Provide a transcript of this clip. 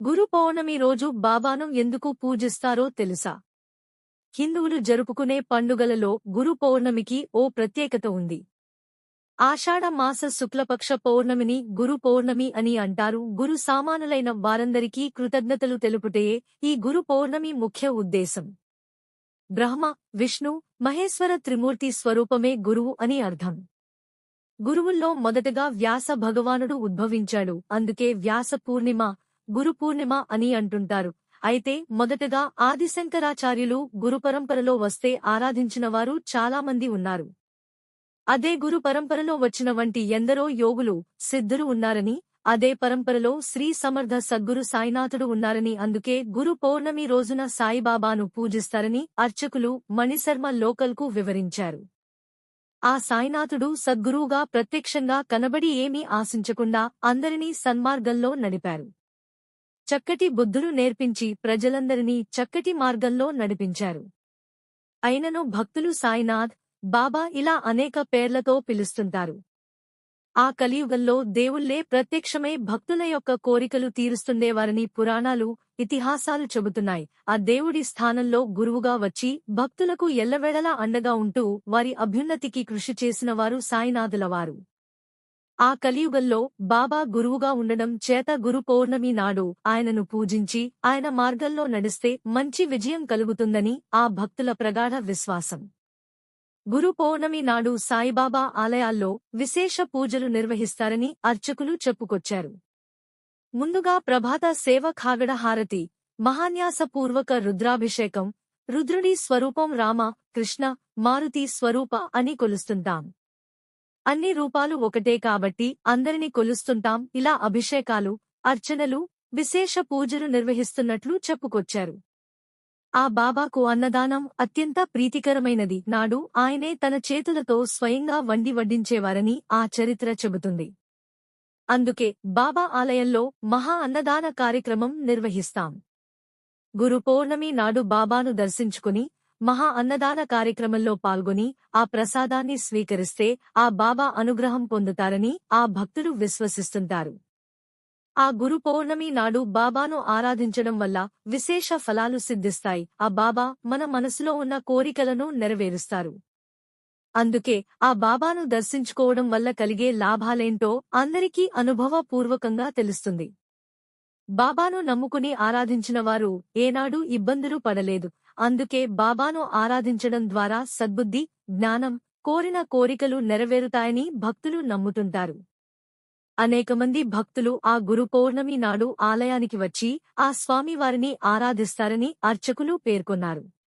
గురు పౌర్ణమి రోజు బాబాను ఎందుకు పూజిస్తారో తెలుసా? హిందువులు జరుపుకునే పండుగలలో గురు పౌర్ణమికి ఓ ప్రత్యేకత ఉంది. ఆషాఢ మాస శుక్లపక్ష పౌర్ణమిని గురు పౌర్ణమి అని అంటారు. గురు సామానులైన వారందరికీ కృతజ్ఞతలు తెలుపుటే ఈ గురు పౌర్ణమి ముఖ్య ఉద్దేశం. బ్రహ్మ విష్ణు మహేశ్వర త్రిమూర్తి స్వరూపమే గురువు అని అర్థం. గురువుల్లో మొదటగా వ్యాస భగవానుడు ఉద్భవించాడు. అందుకే వ్యాస పూర్ణిమ గురు పూర్ణిమ అని అంటుంటారు. అయితే మొదటగా ఆదిశంకరాచార్యులు గురుపరంపరలో వస్తే ఆరాధించినవారు చాలామంది ఉన్నారు. అదే గురు పరంపరలో వచ్చిన వంటి ఎందరో యోగులు సిద్ధులు ఉన్నారని అదే పరంపరలో శ్రీ సమర్థ సద్గురు సాయినాథుడు ఉన్నారని అందుకే గురు పౌర్ణమి రోజున సాయిబాబాను పూజిస్తారని అర్చకులు మణిశర్మ లోకల్కు వివరించారు. ఆ సాయినాథుడు సద్గురువుగా ప్రత్యక్షంగా కనబడి ఏమీ ఆశించకుండా అందరినీ సన్మార్గంలో నడిపారు. చక్కటి బుద్ధులు నేర్పించి ప్రజలందరినీ చక్కటి మార్గంలో నడిపించారు. అయినను భక్తులు సాయినాథ్ బాబా ఇలా అనేక పేర్లతో పిలుస్తుంటారు. ఆ కలియుగంలో దేవుళ్ళే ప్రత్యక్షమై భక్తుల యొక్క కోరికలు తీరుస్తుండేవారని పురాణాలు ఇతిహాసాలు చెబుతున్నాయి. ఆ దేవుడి స్థానంలో గురువుగా వచ్చి భక్తులకు ఎల్లవేళలా అండగా ఉంటూ వారి అభ్యున్నతికి కృషి చేసినవారు సాయినాథులవారు. ఆ కలియుగంలో బాబా గురువుగా ఉండడం చేత గురు పౌర్ణమి నాడు ఆయనను పూజించి ఆయన మార్గంలో నడిస్తే మంచి విజయం కలుగుతుందని ఆ భక్తుల ప్రగాఢ విశ్వాసం. గురు పౌర్ణమి నాడు సాయిబాబా ఆలయాల్లో విశేష పూజలు నిర్వహిస్తారని అర్చకులు చెప్పుకొచ్చారు. ముందుగా ప్రభాత సేవ ఖాగడ హారతి మహాన్యాసపూర్వక రుద్రాభిషేకం రుద్రుడి స్వరూపం రామ కృష్ణ మారుతి స్వరూప అని కొలుస్తుంటాం. అన్ని రూపాలు ఒకటే కాబట్టి అందరిని కొలుస్తుంటాం. ఇలా అభిషేకాలు అర్చనలు విశేష పూజలు నిర్వహిస్తున్నట్లు చెప్పుకొచ్చారు. ఆ బాబాకు అన్నదానం అత్యంత ప్రీతికరమైనది. నాడు ఆయనే తన చేతులతో స్వయంగా వండి వడ్డించేవారని ఆ చరిత్ర చెబుతుంది. అందుకే బాబా ఆలయంలో మహా అన్నదాన కార్యక్రమం నిర్వహిస్తాం. గురు పౌర్ణమి నాడు బాబాను దర్శించుకుని మహా అన్నదాన కార్యక్రమంలో పాల్గొని ఆ ప్రసాదాన్ని స్వీకరిస్తే ఆ బాబా అనుగ్రహం పొందుతారని ఆ భక్తులు విశ్వసిస్తుంటారు. ఆ గురు పౌర్ణమి నాడు బాబాను ఆరాధించడం వల్ల విశేష ఫలాలు సిద్ధిస్తాయి. ఆ బాబా మన మనసులో ఉన్న కోరికలను నెరవేరుస్తారు. అందుకే ఆ బాబాను దర్శించుకోవడం వల్ల కలిగే లాభాలేంటో అందరికీ అనుభవపూర్వకంగా తెలుస్తుంది. బాబాను నమ్ముకుని ఆరాధించిన వారు ఏనాడూ ఇబ్బందులు పడలేదు. అందుకే బాబాను ఆరాధించడం ద్వారా సద్బుద్ధి జ్ఞానం కోరిన కోరికలు నెరవేరుతాయని భక్తులు నమ్ముతుంటారు. అనేకమంది భక్తులు ఆ గురు పౌర్ణమి నాడు ఆలయానికి వచ్చి ఆ స్వామివారిని ఆరాధిస్తారని అర్చకులు పేర్కొన్నారు.